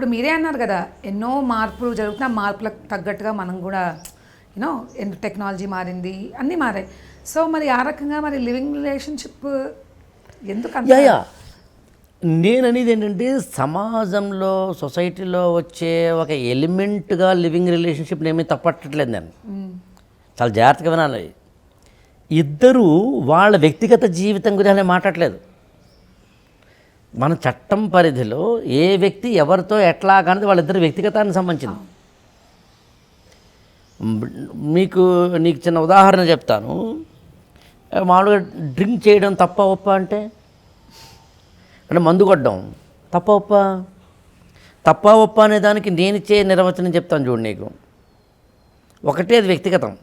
ఇప్పుడు మీరే అన్నారు కదా ఎన్నో మార్పులు జరుగుతున్న మార్పులకు తగ్గట్టుగా మనం కూడా యూనో టెక్నాలజీ మారింది అన్నీ మారాయి. సో మరి ఆ రకంగా మరి లివింగ్ రిలేషన్షిప్ ఎందుకు యా నేను అనేది ఏంటంటే సమాజంలో సొసైటీలో వచ్చే ఒక ఎలిమెంట్గా లివింగ్ రిలేషన్షిప్ ఏమీ తప్పట్టట్లేదు నేను. చాలా జాగ్రత్తగా వినాలి. ఇద్దరు వాళ్ళ వ్యక్తిగత జీవితం గురించి మాట్లాడలేదు మన చట్టం పరిధిలో ఏ వ్యక్తి ఎవరితో ఎట్లా కానీ వాళ్ళిద్దరి వ్యక్తిగతానికి సంబంధించింది. మీకు నీకు చిన్న ఉదాహరణ చెప్తాను. మామూలుగా డ్రింక్ చేయడం తప్ప ఒప్ప అంటే? అంటే మందు కొట్టడం. తప్ప ఒప్ప? తప్ప ఒప్ప అనే దానికి నేను ఇచ్చే నిర్వచనం చెప్తాను చూడు నీకు. ఒకటే అది వ్యక్తిగతం.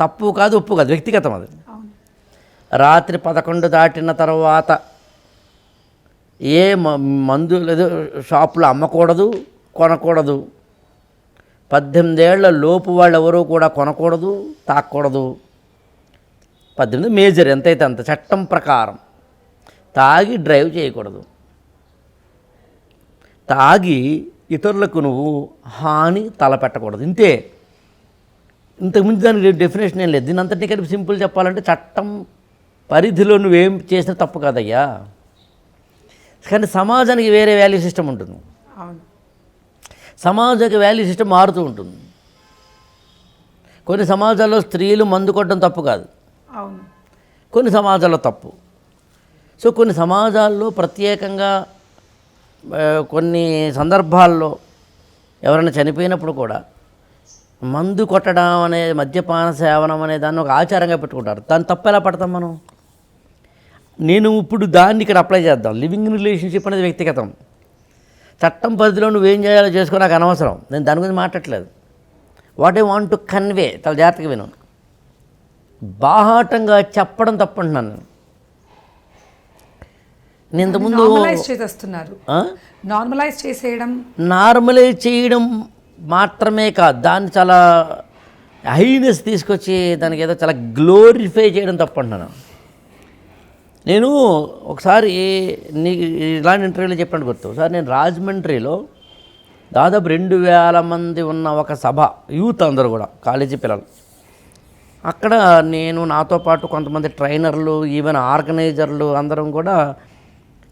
తప్పు కాదు ఉప్పు కాదు వ్యక్తిగతం అది. రాత్రి పదకొండు దాటిన తర్వాత ఏ మ- మందు లేదు షాపులో అమ్మకూడదు కొనకూడదు. పద్దెనిమిదేళ్ళ లోపు వాళ్ళు ఎవరూ కూడా కొనకూడదు తాకూడదు పద్దెనిమిది మేజర్ ఎంతైతే అంత చట్టం ప్రకారం తాగి డ్రైవ్ చేయకూడదు. తాగి ఇతరులకు నువ్వు హాని తలపెట్టకూడదు. ఇంతే. ఇంతకుముందు దానికి డెఫినేషన్ ఏం లేదు. దీని అంతటినీ కలిపి సింపుల్ చెప్పాలంటే చట్టం పరిధిలో నువ్వేం చేసినా తప్పు కాదయ్యా. కానీ సమాజానికి వేరే వాల్యూ సిస్టమ్ ఉంటుంది. సమాజానికి వాల్యూ సిస్టమ్ మారుతూ ఉంటుంది. కొన్ని సమాజాల్లో స్త్రీలు మందు కొట్టడం తప్పు కాదు. కొన్ని సమాజాల్లో తప్పు. సో కొన్ని సమాజాల్లో ప్రత్యేకంగా కొన్ని సందర్భాల్లో ఎవరైనా చనిపోయినప్పుడు కూడా మందు కొట్టడం అనే మద్యపాన సేవనం అనే దాన్ని ఒక ఆచారంగా పెట్టుకుంటారు. దాన్ని తప్పు ఎలా పడతాం మనం? నేను ఇప్పుడు దాన్ని ఇక్కడ అప్లై చేద్దాం. లివింగ్ రిలేషన్షిప్ అనేది వ్యక్తిగతం. చట్టం పరిధిలో నువ్వేం చేయాలో చేసుకో నాకు అనవసరం. నేను దాని గురించి మాట్లాడట్లేదు. What I want to convey చాలా జాగ్రత్తగా విను. బాహాటంగా చెప్పడం తప్పంటున్నాను నేను. నేను ఇంతకుముందు నార్మలైజ్ చేసేస్తున్నారు? నార్మలైజ్ చేసేయడం. నార్మలైజ్ చేయడం మాత్రమే కాదు. దాన్ని చాలా హైనెస్ తీసుకొచ్చి దానికి ఏదో చాలా గ్లోరిఫై చేయడం తప్పంటున్నాను నేను ఒకసారి నీకు ఇలాంటి ఇంటర్వ్యూలో చెప్పాను గుర్తు. ఒకసారి నేను రాజమండ్రిలో దాదాపు రెండు వేల మంది ఉన్న ఒక సభ యూత్ అందరూ కూడా కాలేజీ పిల్లలు. అక్కడ నేను నాతో పాటు కొంతమంది ట్రైనర్లు ఈవెన్ ఆర్గనైజర్లు అందరం కూడా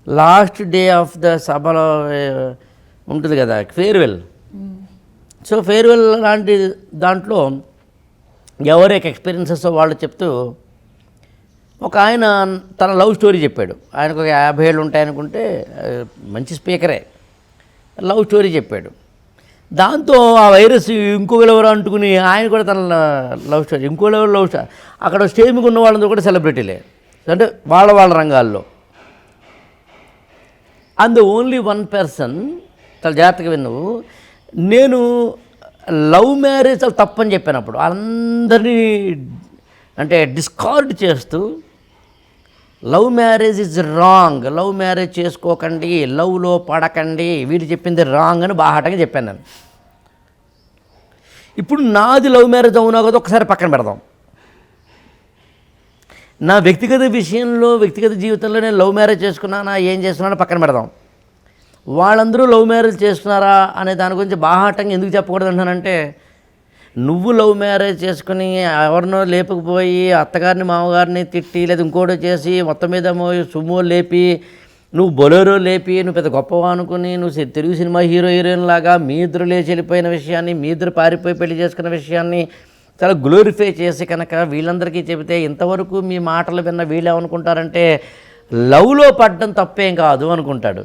లాస్ట్ డే ఆఫ్ ద సభలో ఉంటుంది కదా ఫేర్వెల్. సో ఫేర్వెల్ లాంటి దాంట్లో ఎవరికి ఎక్స్పీరియన్సెస్ వాళ్ళు చెప్తూ ఒక ఆయన తన లవ్ స్టోరీ చెప్పాడు. ఆయనకు ఒక యాభై ఏళ్ళు ఉంటాయనుకుంటే మంచి స్పీకరే. లవ్ స్టోరీ చెప్పాడు. దాంతో ఆ వైరస్ ఇంకో ఎవరు అంటుకుని ఆయన కూడా తన లవ్ స్టోరీ ఇంకో ఎవరు లవ్ స్టోరీ. అక్కడ స్టేజ్ మీద ఉన్న వాళ్ళందరూ కూడా సెలబ్రిటీలే. అంటే వాళ్ళ వాళ్ళ రంగాల్లో. అండ్ ఓన్లీ వన్ పర్సన్ చాలా జాగ్రత్తగా విన్నావు నేను లవ్ మ్యారేజ్ చాలా తప్పని చెప్పాను అప్పుడు. అందరినీ అంటే డిస్కార్డ్ చేస్తూ love marriage is wrong. Love marriage చేసుకోకండి లవ్లో పడకండి. వీడు చెప్పింది రాంగ్ అని బాహాటంగా చెప్పాను నేను. ఇప్పుడు నాది లవ్ మ్యారేజ్ అవునా కదా ఒకసారి పక్కన పెడదాం. నా వ్యక్తిగత విషయంలో వ్యక్తిగత జీవితంలో నేను లవ్ మ్యారేజ్ చేసుకున్నానా ఏం చేస్తున్నానో పక్కన పెడదాం. వాళ్ళందరూ లవ్ మ్యారేజ్ చేస్తున్నారా అనే దాని గురించి బాహాటంగా ఎందుకు చెప్పకూడదు అంటానంటే నువ్వు లవ్ మ్యారేజ్ చేసుకుని ఎవరినో లేపకపోయి అత్తగారిని మామగారిని తిట్టి లేదా ఇంకోటి చేసి మొత్తం మీద సుమో లేపి నువ్వు బొలేరో లేపి నువ్వు పెద్ద గొప్పవా అనుకుని నువ్వు తెలుగు సినిమా హీరో హీరోయిన్ లాగా మీ ఇద్దరు లేచి వెళ్ళిపోయిన విషయాన్ని మీ ఇద్దరు పారిపోయి పెళ్ళి చేసుకున్న విషయాన్ని చాలా గ్లోరిఫై చేసి కనుక వీళ్ళందరికీ చెబితే ఇంతవరకు మీ మాటలు విన్న వీళ్ళు ఏమనుకుంటారంటే లవ్లో పడ్డం తప్పేం కాదు అనుకుంటాడు.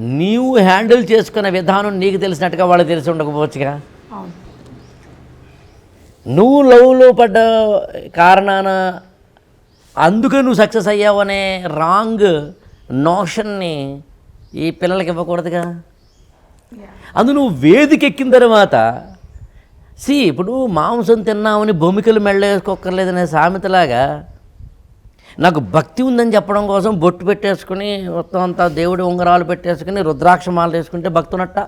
నీవు హ్యాండిల్ చేసుకునే విధానం నీకు తెలిసినట్టుగా వాళ్ళకి తెలిసి ఉండకపోవచ్చుగా? నువ్వు లవ్లో పడ్డ కారణాన అందుకే నువ్వు సక్సెస్ అయ్యావు అనే రాంగ్ నోషన్ని ఈ పిల్లలకి ఇవ్వకూడదుగా. అందు నువ్వు వేదిక ఎక్కిన తర్వాత సి ఇప్పుడు మాంసం తిన్నామని భూమికలు మెళ్ళేసుకోక్కర్లేదనే సామెతలాగా నాకు భక్తి ఉందని చెప్పడం కోసం బొట్టు పెట్టేసుకుని మొత్తం అంతా దేవుడి ఉంగరాలు పెట్టేసుకుని రుద్రాక్షమాలు వేసుకుంటే భక్తునట్ట?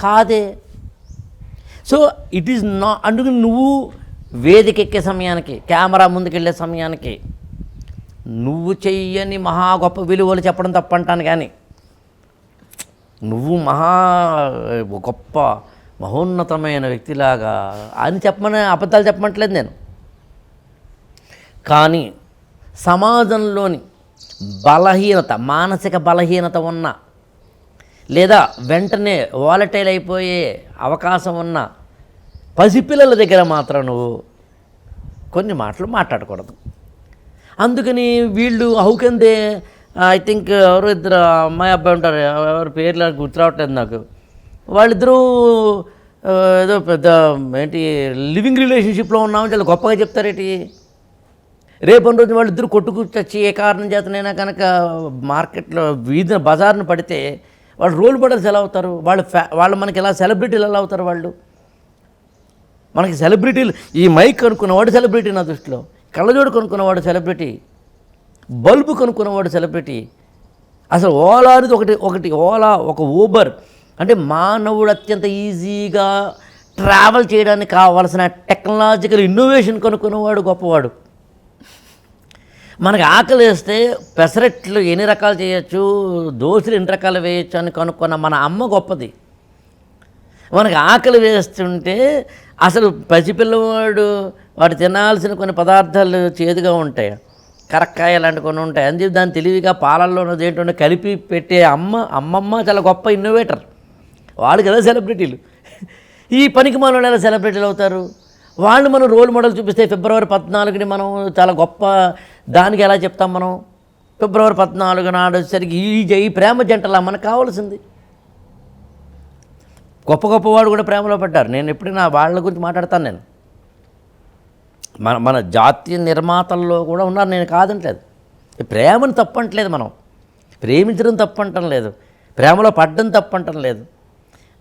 కాదే. సో ఇట్ ఈస్ నా అందుకు నువ్వు వేదిక ఎక్కే సమయానికి కెమెరా ముందుకెళ్ళే సమయానికి నువ్వు చెయ్యని మహా గొప్ప విలువలు చెప్పడం తప్పంటాను కానీ నువ్వు మహా గొప్ప మహోన్నతమైన వ్యక్తిలాగా అని చెప్పమని అబద్ధాలు చెప్పమంటలేదు నేను. కానీ సమాజంలోని బలహీనత మానసిక బలహీనత ఉన్న లేదా వెంటనే వాలటైల్ అయిపోయే అవకాశం ఉన్న పసిపిల్లల దగ్గర మాత్రం నువ్వు కొన్ని మాటలు మాట్లాడకూడదు. అందుకని వీళ్ళు హౌకెందే ఐ థింక్ ఎవరు ఇద్దరు అమ్మాయి అబ్బాయి ఉంటారు ఎవరి పేర్లు గుర్తురావట్లేదు గుర్తు రావట్లేదు నాకు. వాళ్ళిద్దరూ ఏదో పెద్ద ఏంటి లివింగ్ రిలేషన్షిప్లో ఉన్నామని చాలా గొప్పగా చెప్తారేటి? రేపటి రోజు వాళ్ళిద్దరు కొట్టుకు చచ్చి ఏ కారణం చేతనైనా కనుక మార్కెట్లో వీధిన బజార్ను పడితే వాళ్ళు రోల్ మోడల్స్ ఎలా అవుతారు? వాళ్ళు ఫ్యా వాళ్ళు మనకి ఎలా సెలబ్రిటీలు ఎలా అవుతారు వాళ్ళు? మనకి సెలబ్రిటీలు ఈ మైక్ కొనుక్కున్నవాడు సెలబ్రిటీ నా దృష్టిలో. కళ్ళజోడు కొనుక్కున్నవాడు సెలబ్రిటీ. బల్బు కొనుక్కున్నవాడు సెలబ్రిటీ. అసలు ఓలా అనేది ఒకటి ఒకటి ఓలా ఒక ఊబర్. అంటే మానవుడు అత్యంత ఈజీగా ట్రావెల్ చేయడానికి కావాల్సిన టెక్నాలజికల్ ఇన్నోవేషన్ కొనుక్కున్నవాడు గొప్పవాడు. మనకి ఆకలి వేస్తే పెసరట్లు ఎన్ని రకాలు చేయొచ్చు? దోశలు ఎన్ని రకాలు వేయచ్చు అని కనుక్కున్న మన అమ్మ గొప్పది. మనకి ఆకలి వేస్తుంటే అసలు పసిపిల్లవాడు వాడు తినాల్సిన కొన్ని పదార్థాలు చేదుగా ఉంటాయి. కరక్కాయ లాంటి కొన్ని ఉంటాయి. అందుకే దాన్ని తెలివిగా పాలల్లోనో దేంట్లోనో కలిపి పెట్టే అమ్మ అమ్మమ్మ చాలా గొప్ప ఇన్నోవేటర్ వాళ్ళు కదా సెలబ్రిటీలు. ఈ పనికి మనలో ఎలా సెలబ్రిటీలు అవుతారు? వాళ్ళు మనం రోల్ మోడల్ చూపిస్తే ఫిబ్రవరి పద్నాలుగుని మనం చాలా గొప్ప దానికి ఎలా చెప్తాం మనం? ఫిబ్రవరి పద్నాలుగు నాడు సరికి ఈ జ- ఈ ప్రేమ జంటలా మనకు కావాల్సింది. గొప్ప గొప్పవాడు కూడా ప్రేమలో పడ్డారు. నేను ఎప్పుడైనా వాళ్ళ గురించి మాట్లాడతాను నేను. మన మన జాతీయ నిర్మాతల్లో కూడా ఉన్నారు. నేను కాదంటలేదు. ప్రేమను తప్పంటలేదు మనం. ప్రేమించడం తప్పంటం లేదు. ప్రేమలో పడ్డం తప్పంటం లేదు.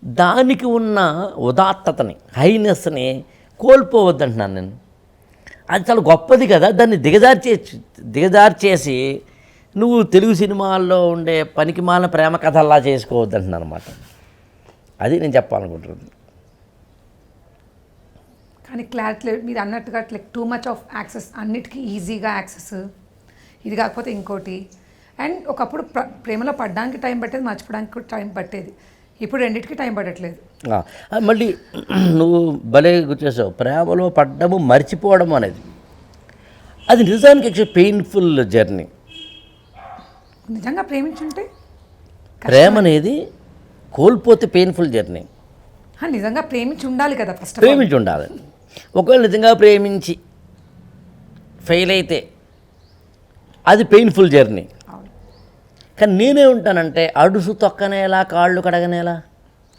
దానికి ఉన్న ఉదాత్తతని హైనెస్ని కోల్పోవద్దంటున్నాను నేను. అది చాలా గొప్పది కదా. దాన్ని దిగజార్చే దిగజార్చేసి నువ్వు తెలుగు సినిమాల్లో ఉండే పనికి మాలిన ప్రేమ కథల్లా చేసుకోవద్దంటున్నాను అనమాట అది నేను చెప్పాలనుకుంటున్నాను. కానీ క్లారిటీ లేదు. మీరు అన్నట్టుగా like too much of access అన్నిటికీ ఈజీగా యాక్సెస్ ఇది కాకపోతే ఇంకోటి. అండ్ ఒకప్పుడు ప్ర ప్రేమలో పడడానికి టైం పట్టేది మర్చిపోవడానికి కూడా టైం పట్టేది. ఇప్పుడు రెండింటికి టైం పడట్లేదు. మళ్ళీ నువ్వు భలే గుర్తేసావు ప్రేమలో పడ్డము మర్చిపోవడం అనేది. అది నిజానికి పెయిన్ఫుల్ జర్నీ నిజంగా ప్రేమించుంటే ప్రేమ అనేది కోల్పోతే పెయిన్ఫుల్ జర్నీ నిజంగా ప్రేమించి ఉండాలి కదా ఫస్ట్ ప్రేమించి ఉండాలి. ఒకవేళ నిజంగా ప్రేమించి ఫెయిల్ అయితే అది పెయిన్ఫుల్ జర్నీ కానీ నేనే ఉంటానంటే అడుసు తొక్కనేలా కాళ్ళు కడగనేలా?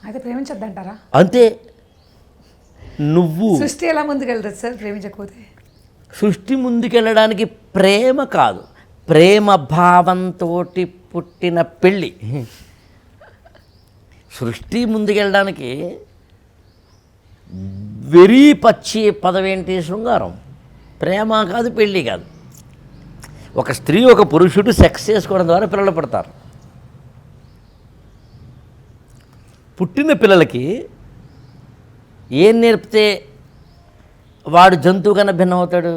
అయితే ప్రేమించొద్దంటారా? అంతే. నువ్వు సృష్టి ఎలా ముందుకెళ్తుంది సార్ ప్రేమించకపోతే? సృష్టి ముందుకెళ్ళడానికి ప్రేమ కాదు. ప్రేమ భావంతో పుట్టిన పెళ్ళి. సృష్టి ముందుకెళ్ళడానికి వెరీ పచ్చి పదవేంటి శృంగారం. ప్రేమ కాదు పెళ్ళి కాదు. ఒక స్త్రీ ఒక పురుషుడు సెక్స్ చేసుకోవడం ద్వారా పిల్లలు పడతారు. పుట్టిన పిల్లలకి ఏం నేర్పితే వాడు జంతువు కన్నా భిన్నం అవుతాడు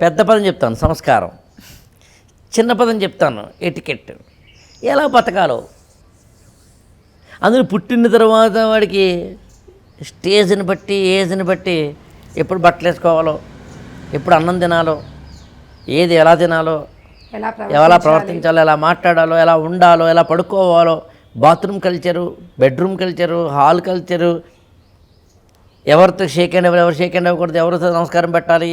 పెద్ద పదం చెప్తాను సంస్కారం. చిన్న పదం చెప్తాను ఎటికెట్ ఎలా బతకాలో? అందులో పుట్టిన తర్వాత వాడికి స్టేజ్ని బట్టి ఏజ్ని బట్టి ఎప్పుడు బట్టలు వేసుకోవాలో ఎప్పుడు అన్నం తినాలో ఏది ఎలా తినాలో ఎలా ప్రవర్తించాలో? ఎలా మాట్లాడాలో ఎలా ఉండాలో ఎలా పడుకోవాలో bathroom culture bedroom culture hall culture ఎవరితో షేక్ హ్యాండ్ ఎవరు ఎవరు షేక్ హ్యాండ్ అవ్వకూడదు ఎవరితో నమస్కారం పెట్టాలి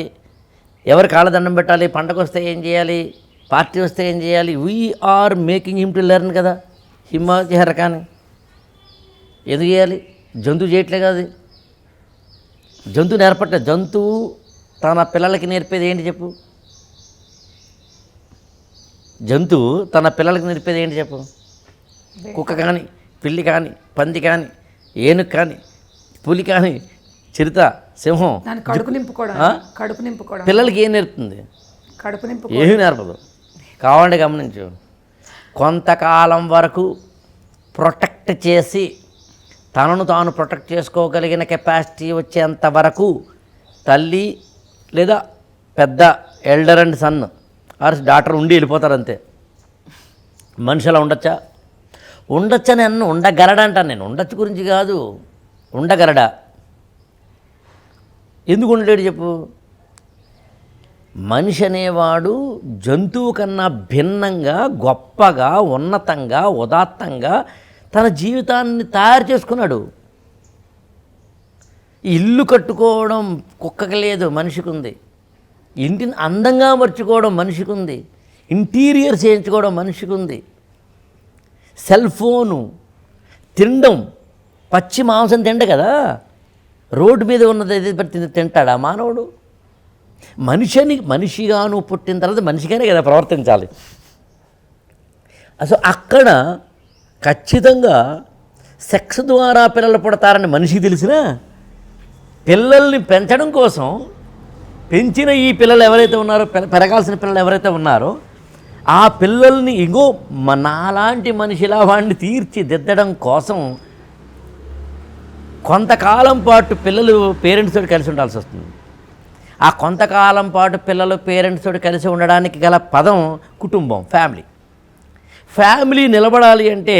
ఎవరు కాళ్ళదండం పెట్టాలి పండగ వస్తే ఏం చేయాలి పార్టీ వస్తే ఏం చేయాలి we are making him to learn కదా హిమ్ కానీ. ఎందుకు చేయాలి? జంతువు చేయట్లే కదా జంతువు నేర్పట్లే జంతువు తన పిల్లలకి నేర్పేది ఏంటి చెప్పు? జంతువు తన పిల్లలకి నేర్పేది ఏంటి చెప్పు? కుక్క కానీ పిల్లి కానీ పంది కానీ ఏనుగు కానీ పులి కానీ చిరుత సింహం కడుపు నింపుకోవడం? కడుపు నింపుకోవడం. పిల్లలకి ఏం నేర్పుతుంది? కడుపు నింపు ఏమీ నేర్పదు. కావాలంటే గమనించు. కొంతకాలం వరకు ప్రొటెక్ట్ చేసి తనను తాను ప్రొటెక్ట్ చేసుకోగలిగిన కెపాసిటీ వచ్చేంత వరకు తల్లి లేదా పెద్ద elder and son or daughter ఉండి వెళ్ళిపోతారు అంతే మనిషి అలా ఉండొచ్చా ఉండొచ్చని అన్న ఉండగలడా అంటాను నేను. ఉండొచ్చు గురించి కాదు ఉండగలడా? ఎందుకు ఉండలేడు చెప్పు? మనిషి అనేవాడు జంతువు కన్నా భిన్నంగా గొప్పగా ఉన్నతంగా ఉదాత్తంగా తన జీవితాన్ని తయారు చేసుకున్నాడు. ఇల్లు కట్టుకోవడం కుక్కకి లేదు మనిషికి ఉంది ఇంటిని అందంగా మర్చుకోవడం మనిషికి ఉంది ఇంటీరియర్ చేయించుకోవడం మనిషికి ఉంది సెల్ ఫోను తినడం పచ్చి మాంసం తిండ కదా. రోడ్డు మీద ఉన్నది ఏది పడితే తింటాడా మానవుడు? మనిషిని మనిషిగాను పుట్టిన తర్వాత మనిషిగానే కదా ప్రవర్తించాలి. అసలు అక్కడ ఖచ్చితంగా సెక్స్ ద్వారా పిల్లలు పుడతారని మనిషికి తెలిసినా పిల్లల్ని పెంచడం కోసం పెంచిన ఈ పిల్లలు ఎవరైతే ఉన్నారో పెరగాల్సిన పిల్లలు ఎవరైతే ఉన్నారో ఆ పిల్లల్ని ఇగో నాలాంటి మనిషిలా వాడిని తీర్చిదిద్దడం కోసం కొంతకాలం పాటు పిల్లలు పేరెంట్స్ తోటి కలిసి ఉండాల్సి వస్తుంది. ఆ కొంతకాలం పాటు పిల్లలు పేరెంట్స్ తోటి కలిసి ఉండడానికి గల పదం కుటుంబం ఫ్యామిలీ. ఫ్యామిలీ నిలబడాలి అంటే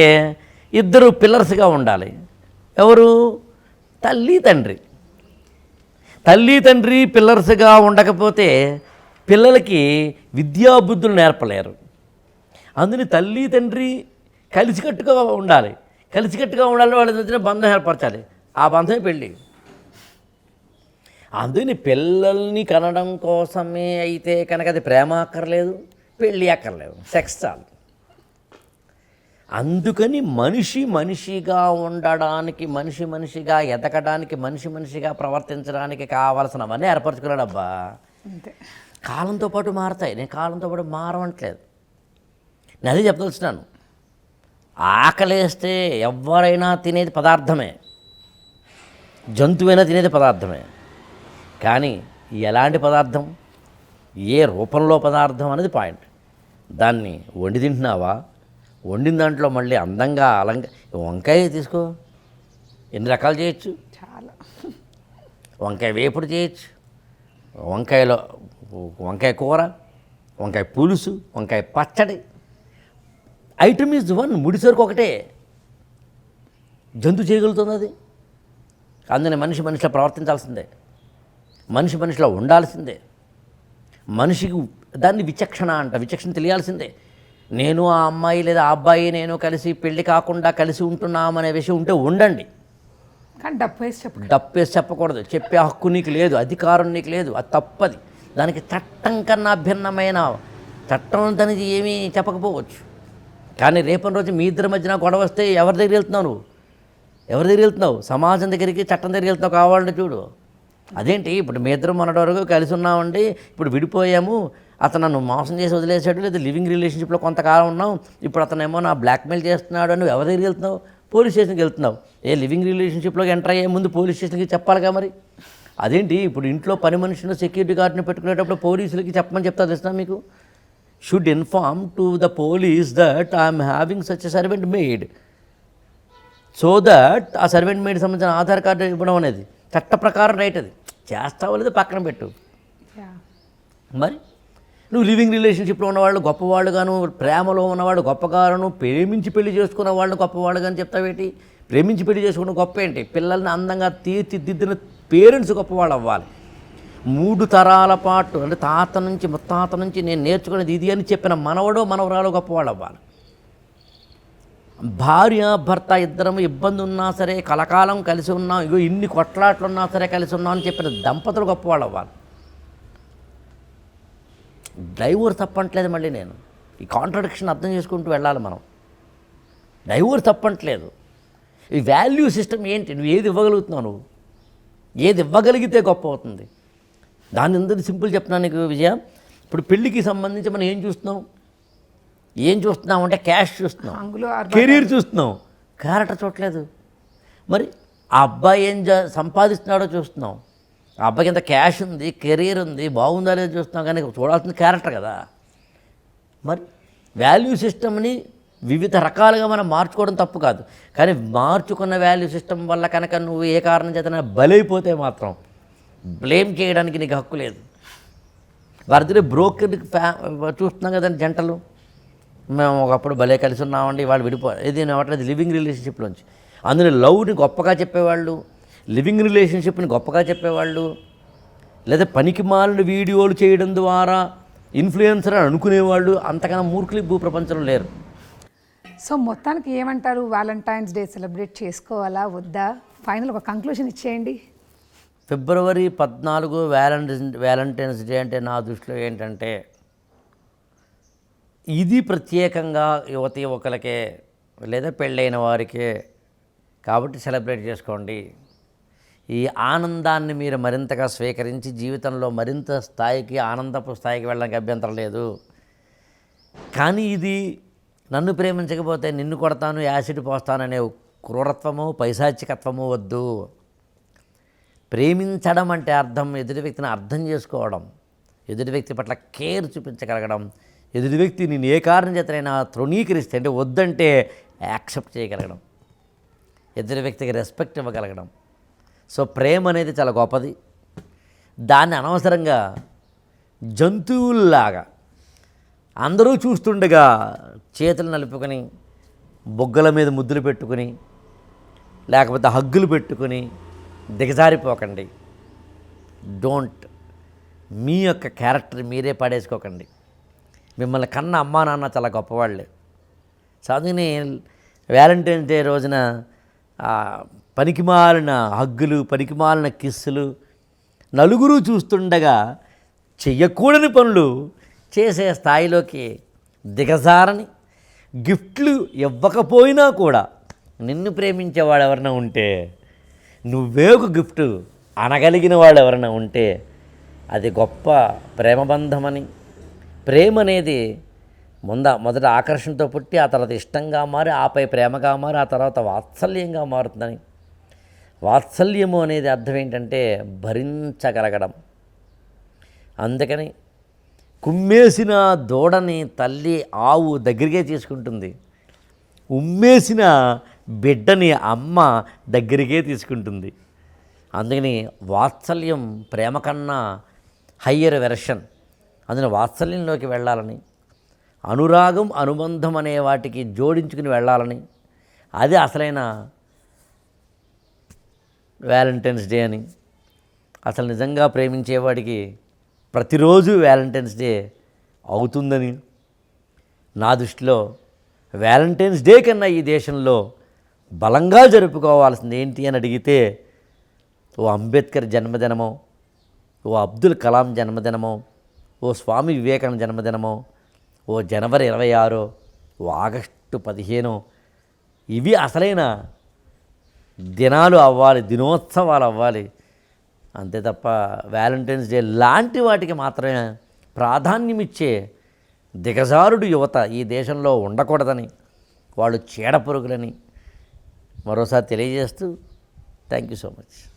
ఇద్దరు పిల్లర్స్గా ఉండాలి. ఎవరు? తల్లి తండ్రి. తల్లి తండ్రి పిల్లర్స్గా ఉండకపోతే పిల్లలకి విద్యాబుద్ధులు నేర్పలేరు. అందుని తల్లి తండ్రి కలిసికట్టుగా ఉండాలి. కలిసికట్టుగా ఉండాలి వాళ్ళ మధ్యన బంధం ఏర్పరచాలి. ఆ బంధమే పెళ్ళి. అందుని పిల్లల్ని కనడం కోసమే అయితే కనుక అది ప్రేమ అక్కర్లేదు పెళ్ళి అక్కర్లేదు. సెక్స్ చాలు. అందుకని మనిషి మనిషిగా ఉండడానికి మనిషి మనిషిగా ఎదగడానికి మనిషి మనిషిగా ప్రవర్తించడానికి కావాల్సినవన్నీ ఏర్పరచుకున్నాడు అబ్బా అంతే. కాలంతో పాటు మారతాయి. నేను కాలంతో పాటు మారవట్లేదు నేను అదే చెప్పదలుచున్నాను. ఆకలేస్తే ఎవరైనా తినేది పదార్థమే. జంతువైనా తినేది పదార్థమే. కానీ ఎలాంటి పదార్థం? ఏ రూపంలో పదార్థం అనేది పాయింట్. దాన్ని వండి తింటున్నావా? వండిన దాంట్లో మళ్ళీ అందంగా అలంక వంకాయ తీసుకో. ఎన్ని రకాలు చేయొచ్చు? చాలా. వంకాయ వేపుడు చేయొచ్చు. వంకాయలో వంకాయ కూర వంకాయ పులుసు వంకాయ పచ్చడి. ఐటమ్ ఈజ్ వన్ ముడిసరుకు ఒకటే. జంతు చేయగలుగుతుంది అది. అందుకని మనిషి మనిషిలో ప్రవర్తించాల్సిందే. మనిషి మనిషిలో ఉండాల్సిందే. మనిషికి దాన్ని విచక్షణ అంట విచక్షణ తెలియాల్సిందే. నేను ఆ అమ్మాయి లేదా ఆ అబ్బాయి నేను కలిసి పెళ్ళి కాకుండా కలిసి ఉంటున్నామనే విషయం ఉంటే ఉండండి. కానీ వేసి చెప్పు డప్పేసి చెప్పకూడదు. చెప్పే హక్కు నీకు లేదు అధికారం నీకు లేదు అది తప్పది. దానికి చట్టం కన్నా భిన్నమైన చట్టం దానికి ఏమీ చెప్పకపోవచ్చు. కానీ రేపటి రోజు మీ ఇద్దరి మధ్యన గొడవ వస్తే ఎవరి దగ్గర వెళ్తున్నావు నువ్వు? ఎవరి దగ్గర వెళ్తున్నావు? సమాజం దగ్గరికి చట్టం దగ్గరికి వెళ్తున్నావు కావాలంటే చూడు. అదేంటి? ఇప్పుడు మీ ఇద్దరు మొన్నటి వరకు కలిసి ఉన్నామండి ఇప్పుడు విడిపోయాము అతను నన్ను మోసం చేసి వదిలేసాడు లేదా లివింగ్ రిలేషన్షిప్లో కొంతకాలం ఉన్నాం ఇప్పుడు అతనేమో నా బ్లాక్మెయిల్ చేస్తున్నాడు అని ఎవరి దగ్గరికి వెళ్తున్నావు? పోలీస్ స్టేషన్కి వెళ్తున్నావు. ఏ లివింగ్ రిలేషన్షిప్లోకి ఎంటర్ అయ్యే ముందు పోలీస్ స్టేషన్కి చెప్పాలిగా మరి? అదేంటి ఇప్పుడు ఇంట్లో పని మనిషిని సెక్యూరిటీ గార్డ్ని పెట్టుకునేటప్పుడు పోలీసులకి చెప్పమని చెప్తా తెలుసా మీకు? Should inform to the police that I'm having such a servant maid so that ఆ సర్వెంట్ మేడ్ సంబంధించిన ఆధార్ కార్డు ఇవ్వడం అనేది చట్ట ప్రకారం రైట్ అది. చేస్తావో లేదో పక్కన పెట్టు. మరి? నువ్వు లివింగ్ రిలేషన్షిప్లో ఉన్నవాళ్ళు గొప్పవాళ్ళుగాను ప్రేమలో ఉన్నవాళ్ళు గొప్పగాను ప్రేమించి పెళ్ళి చేసుకున్న వాళ్ళు గొప్పవాళ్ళు కానీ చెప్తావేంటి? ప్రేమించి పెళ్ళి చేసుకున్న గొప్ప ఏంటి? పిల్లల్ని అందంగా తీర్చిదిద్దిన పేరెంట్స్ గొప్పవాళ్ళు అవ్వాలి మూడు తరాల పాటు అంటే తాత నుంచి ముత్తాత నుంచి నేను నేర్చుకునేది ఇది అని చెప్పిన మనవడో మనవరాలు గొప్పవాళ్ళు అవ్వాలి భార్య భర్త ఇద్దరం ఇబ్బంది ఉన్నా సరే కలకాలం కలిసి ఉన్నాం ఇగో ఇన్ని కొట్లాట్లు ఉన్నా సరే కలిసి ఉన్నాం అని చెప్పిన దంపతులు గొప్పవాళ్ళు అవ్వాలి డైవోర్స్ తప్పట్లేదు మళ్ళీ నేను. ఈ కాంట్రడిక్షన్ అర్థం చేసుకుంటూ వెళ్ళాలి మనం. డైవోర్స్ తప్పట్లేదు. ఈ వాల్యూ సిస్టమ్ ఏంటి? నువ్వు ఏది ఇవ్వగలుగుతున్నావు నువ్వు? ఏది ఇవ్వగలిగితే గొప్ప అవుతుంది? దాని అందరి సింపుల్ చెప్తున్నాను నీకు విజయ. ఇప్పుడు పెళ్ళికి సంబంధించి మనం ఏం చూస్తున్నాం? ఏం చూస్తున్నాం అంటే క్యాష్ చూస్తున్నాం. కెరీర్ చూస్తున్నాం. క్యారెక్టర్ చూడలేదు మరి ఆ అబ్బాయి ఏం జా- సంపాదిస్తున్నాడో చూస్తున్నాం. ఆ అబ్బాయికి క్యాష్ ఉంది కెరీర్ ఉంది బాగుందా లేదు చూస్తున్నాం కానీ చూడాల్సింది క్యారెక్టర్ కదా. మరి వాల్యూ సిస్టమ్ని వివిధ రకాలుగా మనం మార్చుకోవడం తప్పు కాదు. కానీ మార్చుకున్న వాల్యూ సిస్టమ్ వల్ల కనుక నువ్వు ఏ కారణం చేత బలైపోతే మాత్రం బ్లేమ్ చేయడానికి నీకు హక్కు లేదు. వారిద్దరు బ్రోకర్ ఫ్యా చూస్తున్నాం కదండి జంటలు. మేము ఒకప్పుడు భలే కలిసి ఉన్నామండి వాళ్ళు విడిపో ఇది ఏమంటారు లివింగ్ రిలేషన్షిప్లోంచి అందులో లవ్ని గొప్పగా చెప్పేవాళ్ళు లివింగ్ రిలేషన్షిప్ని గొప్పగా చెప్పేవాళ్ళు లేదా పనికి మాలిన వీడియోలు చేయడం ద్వారా ఇన్ఫ్లుయెన్సర్ అని అనుకునేవాళ్ళు అంతకన్నా మూర్ఖులు భూ ప్రపంచంలో లేరు. సో మొత్తానికి ఏమంటారు? వ్యాలంటైన్స్ డే సెలబ్రేట్ చేసుకోవాలా? వద్దా? ఫైనల్ ఒక కంక్లూషన్ ఇచ్చేయండి. ఫిబ్రవరి పద్నాలుగు వ్యాలంటైన్స్ వ్యాలంటైన్స్ డే అంటే నా దృష్టిలో ఏంటంటే ఇది ప్రత్యేకంగా యువతి యువకులకే లేదా పెళ్ళైన వారికే కాబట్టి సెలబ్రేట్ చేసుకోండి. ఈ ఆనందాన్ని మీరు మరింతగా స్వీకరించి జీవితంలో మరింత స్థాయికి ఆనందపు స్థాయికి వెళ్ళడానికి అభ్యంతరం లేదు. కానీ ఇది నన్ను ప్రేమించకపోతే నిన్ను కొడతాను యాసిడ్ పోస్తాననే క్రూరత్వము పైశాచికత్వము వద్దు. ప్రేమించడం అంటే అర్థం ఎదుటి వ్యక్తిని అర్థం చేసుకోవడం ఎదుటి వ్యక్తి పట్ల కేర్ చూపించగలగడం ఎదుటి వ్యక్తి నేను ఏ కారణం చేతనైనా తృణీకరిస్తే అంటే వద్దంటే యాక్సెప్ట్ చేయగలగడం ఎదుటి వ్యక్తికి రెస్పెక్ట్ ఇవ్వగలగడం. సో ప్రేమ అనేది చాలా గొప్పది. దాన్ని అనవసరంగా జంతువుల్లాగా అందరూ చూస్తుండగా చేతులు నలుపుకొని బొగ్గల మీద ముద్దులు పెట్టుకుని లేకపోతే హగ్గులు పెట్టుకుని దిగజారిపోకండి. డోంట్ మీ యొక్క క్యారెక్టర్ మీరే పడేసుకోకండి. మిమ్మల్ని కన్న అమ్మా నాన్న చాలా గొప్పవాళ్ళే. సో అందుకని వ్యాలంటైన్స్ డే రోజున పనికిమాలిన హగ్గులు పనికిమాలిన కిస్సులు. నలుగురు చూస్తుండగా చెయ్యకూడని పనులు చేసే స్థాయిలోకి దిగజారని గిఫ్ట్లు ఇవ్వకపోయినా కూడా నిన్ను ప్రేమించేవాడు ఎవరైనా ఉంటే నువ్వే ఒక గిఫ్ట్ అనగలిగిన వాడు ఎవరైనా ఉంటే అది గొప్ప ప్రేమబంధమని. ప్రేమ అనేది ముంద మొదట ఆకర్షణతో పుట్టి ఆ తర్వాత ఇష్టంగా మారి ఆపై ప్రేమగా మారి ఆ తర్వాత వాత్సల్యంగా మారుతుందని వాత్సల్యము అనేది అర్థం ఏంటంటే భరించగలగడం. అందుకని కుమ్మేసిన దూడని తల్లి ఆవు దగ్గరికే తీసుకుంటుంది. ఉమ్మేసిన బిడ్డని అమ్మ దగ్గరికే తీసుకుంటుంది. అందుకని వాత్సల్యం ప్రేమ కన్నా హయ్యర్ వెర్షన్. అందులో వాత్సల్యంలోకి వెళ్ళాలని అనురాగం అనుబంధం అనే వాటికి జోడించుకుని వెళ్ళాలని అది అసలైన వ్యాలంటైన్స్ డే అని. అసలు నిజంగా ప్రేమించేవాడికి ప్రతిరోజు వ్యాలంటైన్స్ డే అవుతుందని. నా దృష్టిలో వ్యాలంటైన్స్ డే కన్నా ఈ దేశంలో బలంగా జరుపుకోవాల్సింది ఏంటి అని అడిగితే ఓ అంబేద్కర్ జన్మదినమో ఓ అబ్దుల్ కలాం జన్మదినమో ఓ స్వామి వివేకానంద జన్మదినమో ఓ జనవరి ఇరవై ఆరో ఓ ఆగస్టు పదిహేను ఇవి అసలైన దినాలు అవ్వాలి దినోత్సవాలు అవ్వాలి. అంతే తప్ప వ్యాలంటైన్స్ డే లాంటి వాటికి మాత్రమే ప్రాధాన్యమిచ్చే దిగజారుడు యువత ఈ దేశంలో ఉండకూడదని వాళ్ళు చీడ పురుగులని మరోసారి తెలియజేస్తూ థ్యాంక్ యూ సో మచ్.